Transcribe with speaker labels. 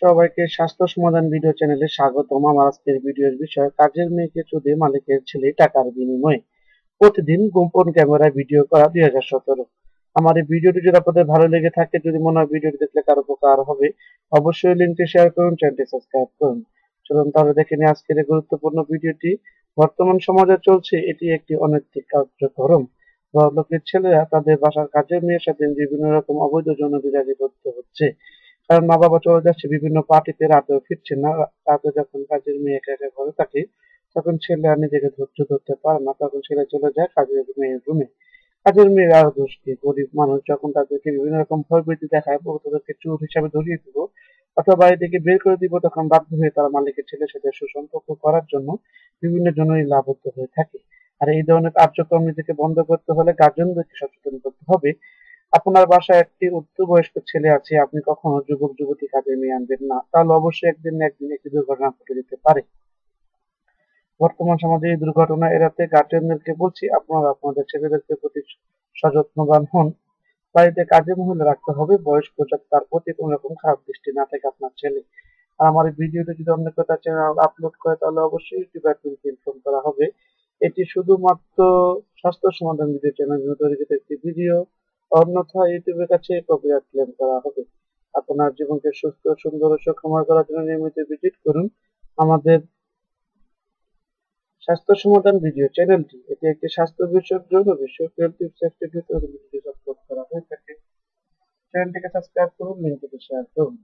Speaker 1: সবাইকে স্বাস্থ্য সমাধান ভিডিও চ্যানেলে স্বাগতম। আমার আজকের ভিডিওর বিষয়, কাজের মেয়েকে চুদে মালিকের ছেলে টাকার বিনিময়ে। প্রতিদিন গোপন ক্যামেরায় ভিডিও করা দুই হাজার সতেরো। আমার এই ভিডিওটি যদি আপনাদের ভালো লেগে থাকে, যদি মনে হয় ভিডিওটি দেখলে কারও উপকার হবে, অবশ্যই লিঙ্কটি শেয়ার করুন চ্যানেলটি সাবস্ক্রাইব করুন। চলুন তাহলে দেখে নিই আজকের এই গুরুত্বপূর্ণ ভিডিওটি বর্তমান সমাজে চলছে, এটি একটি অনৈতিক কার্যক্রম। লোকের ছেলেরা তাদের বাসার কাজের মেয়ের সাথে বিভিন্ন রকম অবৈধ যৌন বিরাজি করতে হচ্ছে। কারণ মা বাবা চলে যাচ্ছে, বিভিন্ন পার্টিতে রাতেও ফিরছে না। রাতে যখন কাজের মেয়ে একা একা ঘরে থাকে, তখন ছেলে আর নিজেকে ধৈর্য ধরতে পারে না। তখন ছেলে চলে যায় কাজের মেয়ের রুমে কাজের মেয়ের আরও দোষ কি? গরিব মানুষ যখন তাদেরকে বিভিন্ন রকম ভয়ভীতি দেখায় তাদেরকে চোর হিসাবে ধরিয়ে দিব অথবা বাড়ি থেকে বের করে দিব, তখন বাধ্য হয়ে তারা মালিকের ছেলের সাথে সুসম্পর্ক করার জন্য বিভিন্ন জনই লাভবদ্ধ হয়ে থাকে। আর এই ধরনের কার্যক্রম নিজেকে বন্ধ করতে হলে গার্জেনদেরকে সচেতন করতে হবে। আপনার বাসায় একটি উচ্চবয়স্ক ছেলে আছে, আপনি কখনো যুবক, যুবতী কাজে নিয়ে আনবেন না। তাহলে অবশ্যই একদিন একদিন একটি দুর্ঘটনা ঘটে যেতে পারে। বর্তমান সমাজে এই দুর্ঘটনা এড়াতে গার্জেনদেরকে বলছি, আপনারা আপনাদের ছেলেদেরকে প্রতি সযত্নবান হন। বাড়িতে কাজে মহিলা রাখতে হবে, বয়স্ক যাতে তার প্রতি কোন রকম খারাপ দৃষ্টি না থাকে আপনার ছেলে। আর আমার ভিডিওটা যদি অন্য কথা চ্যানেল আপলোড করে, তাহলে অবশ্যই ইউটিউব অ্যাডমিনকে ইনফর্ম করা হবে। এটি শুধুমাত্র স্বাস্থ্য সমাধান ভিডিও চ্যানেল তৈরি একটি ভিডিও অন্যথায় ইউটিউবের কাছে কপিরাইট ক্লেম করা হবে। আপনার জীবনকে সুস্থ, সুন্দর ও সুখময় করার জন্য নিয়মিত ভিজিট করুন আমাদের স্বাস্থ্য সমাধান ভিডিও চ্যানেলটি এটি একটি স্বাস্থ্য বিষয়ক, যৌন বিষয়ক হেলথ টিপস ভিতরে ভিডিও আপলোড করা হয়ে থাকে। চ্যানেলটিকে সাবস্ক্রাইব করুন লিঙ্কটিতে শেয়ার করুন।